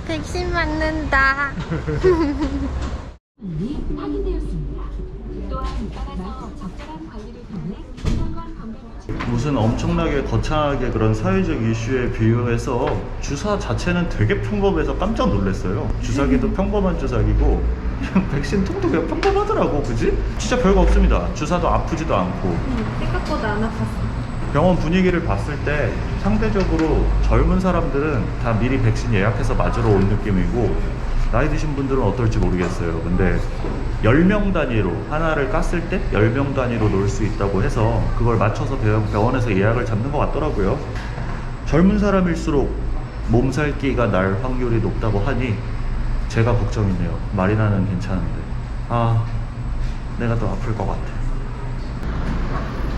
백신 맞는다. 무슨 엄청나게 거창하게 그런 사회적 이슈에 비유해서 주사 자체는 되게 평범해서 깜짝 놀랐어요. 주사기도 평범한 주사기고 백신 통도 그냥 평범하더라고, 그지? 진짜 별거 없습니다. 주사도 아프지도 않고 생각보다 안 아팠어. 병원 분위기를 봤을 때 상대적으로 젊은 사람들은 다 미리 백신 예약해서 맞으러 온 느낌이고 나이 드신 분들은 어떨지 모르겠어요. 근데 10명 단위로 하나를 깠을 때 10명 단위로 놓을 수 있다고 해서 그걸 맞춰서 병- 병원에서 예약을 잡는 것 같더라고요. 젊은 사람일수록 몸살기가 날 확률이 높다고 하니 제가 걱정이네요. 마리나는 괜찮은데. 아, 내가 더 아플 것 같아.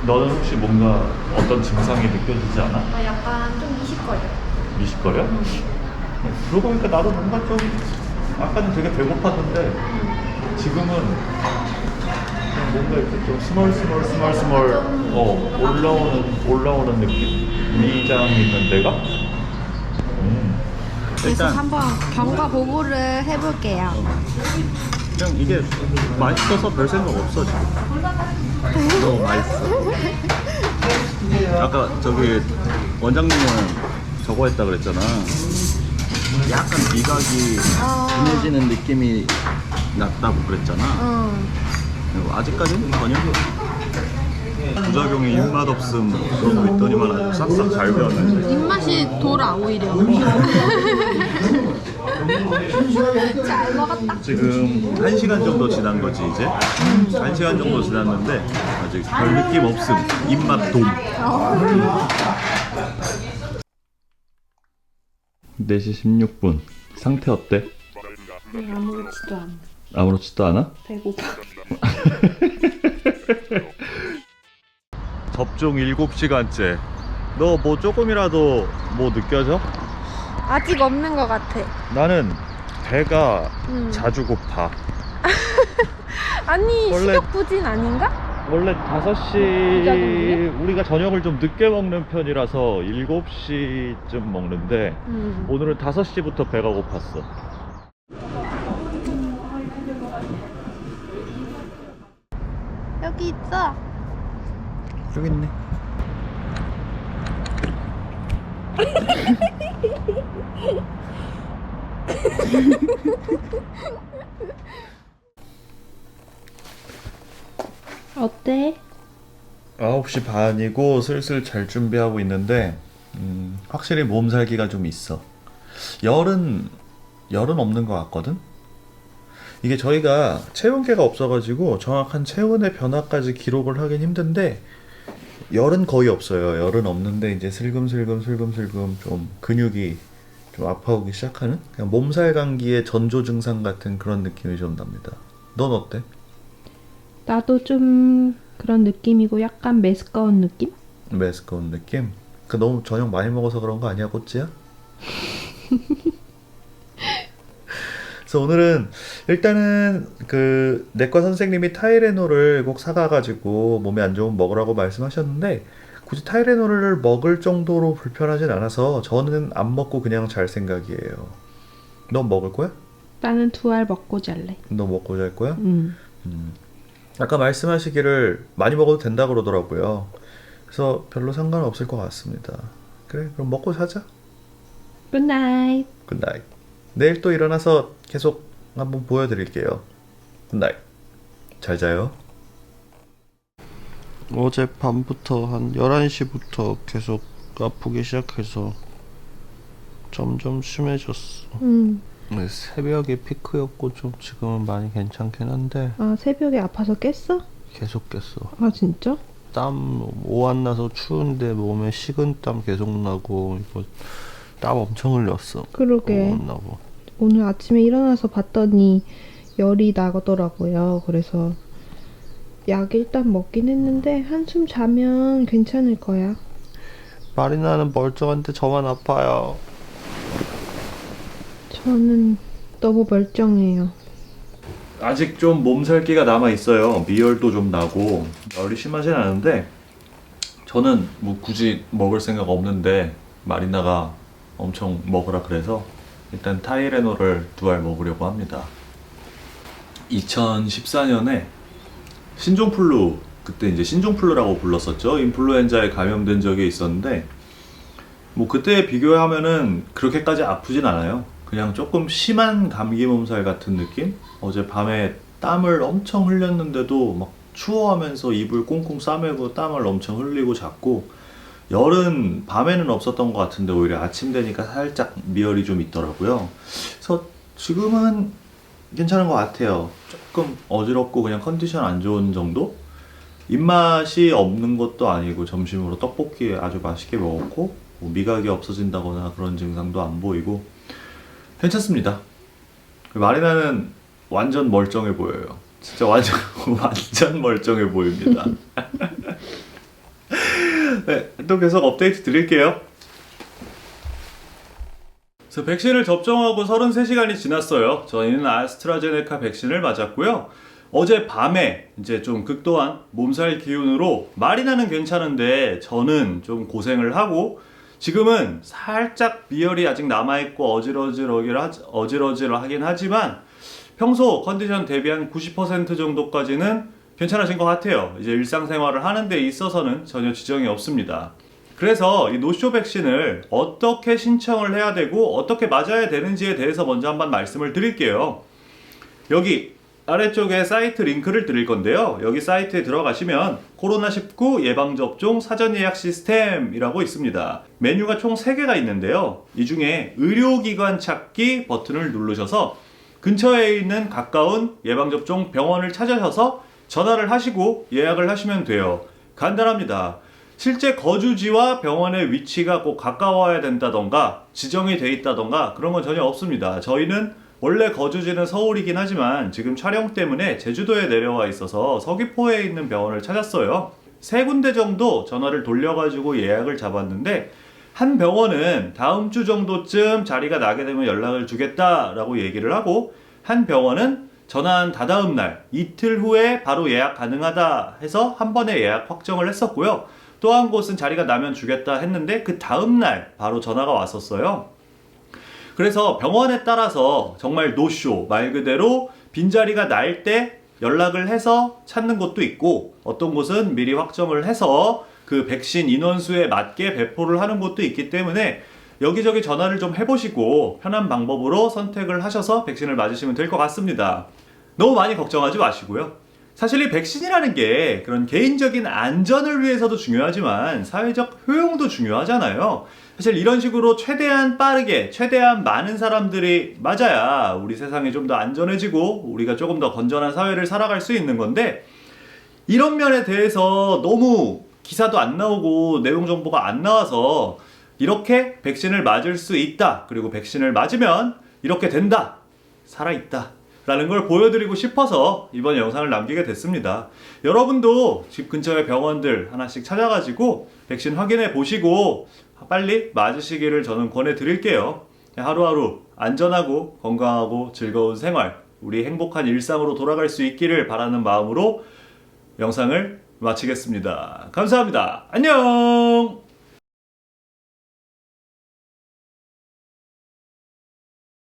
너는 혹시 뭔가 어떤 증상이 느껴지지 않아? 나 약간 좀 미식거려. 미식거려? 그러고 보니까 나도 뭔가 좀 아까는 되게 배고팠는데 지금은 그냥 뭔가 이렇게 좀 스멀 스멀 스멀 스멀 어 올라오는 올라오는 느낌 위장 있는 데가 음. 그래서 한번 경과 보고를 해볼게요. 그냥 이게 맛있어서 별 생각 없어 지금 너무 맛있어 아까 저기 원장님은 저거 했다 그랬잖아 약간 미각이 아. 둔해지는 느낌이 났다고 그랬잖아 응. 아직까지는 전혀 부작용이 입맛 없음 그러고 있더니만 아주 싹싹 잘 배웠네 입맛이 돌아 오히려. 잘 먹었다. 지금 1시간 정도 지난 거지 이제 1시간 정도 지났는데 아직 별 느낌 없음 입맛 돔 4시 16분 상태 어때? 아무렇지도 않아. 아무렇지도 않아? 배고파. 접종 7시간째 너 뭐 조금이라도 뭐 느껴져? 아직 없는 것 같아. 나는 배가 음. 자주 고파 아니 원래- 식욕 부진 아닌가? 원래 부작용이야? 5시 우리가 저녁을 좀 늦게 먹는 편이라서 7시쯤 먹는데 음. 오늘은 5시부터 배가 고팠어 여기 있어. 여기 있네 어때? 9시 반이고 슬슬 잘 준비하고 있는데 음, 확실히 몸살기가 좀 있어. 열은 열은 없는 것 같거든. 이게 저희가 체온계가 없어가지고 정확한 체온의 변화까지 기록을 하긴 힘든데 열은 거의 없어요. 열은 없는데 이제 슬금슬금 슬금슬금 좀 근육이 좀 아파오기 시작하는 그냥 몸살 감기의 전조 증상 같은 그런 느낌이 좀 납니다. 넌 어때? 나도 좀 그런 느낌이고 약간 메스꺼운 느낌? 메스꺼운 느낌? 그 너무 저녁 많이 먹어서 그런 거 아니야, 꼬찌야? 그래서 오늘은 일단은 그 내과 선생님이 타이레놀을 꼭 사가가지고 몸에 안 좋으면 먹으라고 말씀하셨는데 굳이 타이레놀을 먹을 정도로 불편하진 않아서 저는 안 먹고 그냥 잘 생각이에요. 넌 먹을 거야? 나는 두 알 먹고 잘래. 너 먹고 잘 거야? 음. 아까 말씀하시기를 많이 먹어도 된다 그러더라고요. 그래서 별로 상관없을 것 같습니다. 그래, 그럼 먹고 자자. 굿나잇. 굿나잇. 내일 또 일어나서 계속 한번 보여드릴게요. 굿나잇. 잘 자요. 어제 밤부터 한 11시부터 계속 아프기 시작해서 점점 심해졌어. 음. 네, 새벽에 피크였고 좀 지금은 많이 괜찮긴 한데 아 새벽에 아파서 깼어? 계속 깼어. 아 진짜? 땀 오한 나서 추운데 몸에 식은 땀 계속 나고 이거 땀 엄청 흘렸어. 그러게. 오한 나고. 오늘 아침에 일어나서 봤더니 열이 나더라고요. 그래서 약 일단 먹긴 했는데 한숨 자면 괜찮을 거야. 마리나는 멀쩡한데 저만 아파요. 저는 너무 멀쩡해요. 아직 좀 몸살기가 남아 있어요. 미열도 좀 나고 열이 심하진 않은데 저는 뭐 굳이 먹을 생각 없는데 마리나가 엄청 먹으라 그래서 일단 타이레놀을 두 알 먹으려고 합니다. 2014년에 신종플루 그때 이제 신종플루라고 불렀었죠. 인플루엔자에 감염된 적이 있었는데 뭐 그때 비교하면은 그렇게까지 아프진 않아요. 그냥 조금 심한 감기 몸살 같은 느낌? 어제 밤에 땀을 엄청 흘렸는데도 막 추워하면서 입을 꽁꽁 싸매고 땀을 엄청 흘리고 잤고 열은 밤에는 없었던 것 같은데 오히려 아침 되니까 살짝 미열이 좀 있더라고요. 그래서 지금은 괜찮은 것 같아요. 조금 어지럽고 그냥 컨디션 안 좋은 정도? 입맛이 없는 것도 아니고 점심으로 떡볶이 아주 맛있게 먹었고 뭐 미각이 없어진다거나 그런 증상도 안 보이고 괜찮습니다. 마리나는 완전 멀쩡해 보여요. 진짜 완전 완전 멀쩡해 보입니다. 네, 또 계속 업데이트 드릴게요. 그래서 백신을 접종하고 33시간이 지났어요. 저희는 아스트라제네카 백신을 맞았고요. 어제 밤에 이제 좀 극도한 몸살 기운으로 마리나는 괜찮은데 저는 좀 고생을 하고 지금은 살짝 비열이 아직 남아있고 어지러지러긴 하- 어지러지러하긴 하지만 평소 컨디션 대비 한 90% 정도까지는 괜찮아진 것 같아요. 이제 일상생활을 하는 데 있어서는 전혀 지정이 없습니다. 그래서 이 노쇼 백신을 어떻게 신청을 해야 되고 어떻게 맞아야 되는지에 대해서 먼저 한번 말씀을 드릴게요. 여기 아래쪽에 사이트 링크를 드릴 건데요. 여기 사이트에 들어가시면 코로나19 예방접종 사전 예약 시스템이라고 있습니다. 메뉴가 총 3개가 있는데요. 이 중에 의료기관 찾기 버튼을 누르셔서 근처에 있는 가까운 예방접종 병원을 찾으셔서 전화를 하시고 예약을 하시면 돼요. 간단합니다. 실제 거주지와 병원의 위치가 꼭 가까워야 된다던가 지정이 돼 있다던가 그런 건 전혀 없습니다. 저희는 원래 거주지는 서울이긴 하지만 지금 촬영 때문에 제주도에 내려와 있어서 서귀포에 있는 병원을 찾았어요. 세 군데 정도 전화를 돌려가지고 예약을 잡았는데 한 병원은 다음 주 정도쯤 자리가 나게 되면 연락을 주겠다라고 얘기를 하고 한 병원은 전화한 다다음 날 이틀 후에 바로 예약 가능하다 해서 한 번에 예약 확정을 했었고요. 또 한 곳은 자리가 나면 주겠다 했는데 그 다음 날 바로 전화가 왔었어요. 그래서 병원에 따라서 정말 노쇼 말 그대로 빈자리가 날 때 연락을 해서 찾는 곳도 있고 어떤 곳은 미리 확정을 해서 그 백신 인원수에 맞게 배포를 하는 곳도 있기 때문에 여기저기 전화를 좀 해보시고 편한 방법으로 선택을 하셔서 백신을 맞으시면 될 것 같습니다. 너무 많이 걱정하지 마시고요. 사실 이 백신이라는 게 그런 개인적인 안전을 위해서도 중요하지만 사회적 효용도 중요하잖아요. 사실 이런 식으로 최대한 빠르게, 최대한 많은 사람들이 맞아야 우리 세상이 좀 더 안전해지고 우리가 조금 더 건전한 사회를 살아갈 수 있는 건데 이런 면에 대해서 너무 기사도 안 나오고 내용 정보가 안 나와서 이렇게 백신을 맞을 수 있다. 그리고 백신을 맞으면 이렇게 된다. 살아있다. 라는 걸 보여드리고 싶어서 이번 영상을 남기게 됐습니다. 여러분도 집 근처의 병원들 하나씩 찾아가지고 백신 확인해 보시고 빨리 맞으시기를 저는 권해 드릴게요. 하루하루 안전하고 건강하고 즐거운 생활, 우리 행복한 일상으로 돌아갈 수 있기를 바라는 마음으로 영상을 마치겠습니다. 감사합니다. 안녕!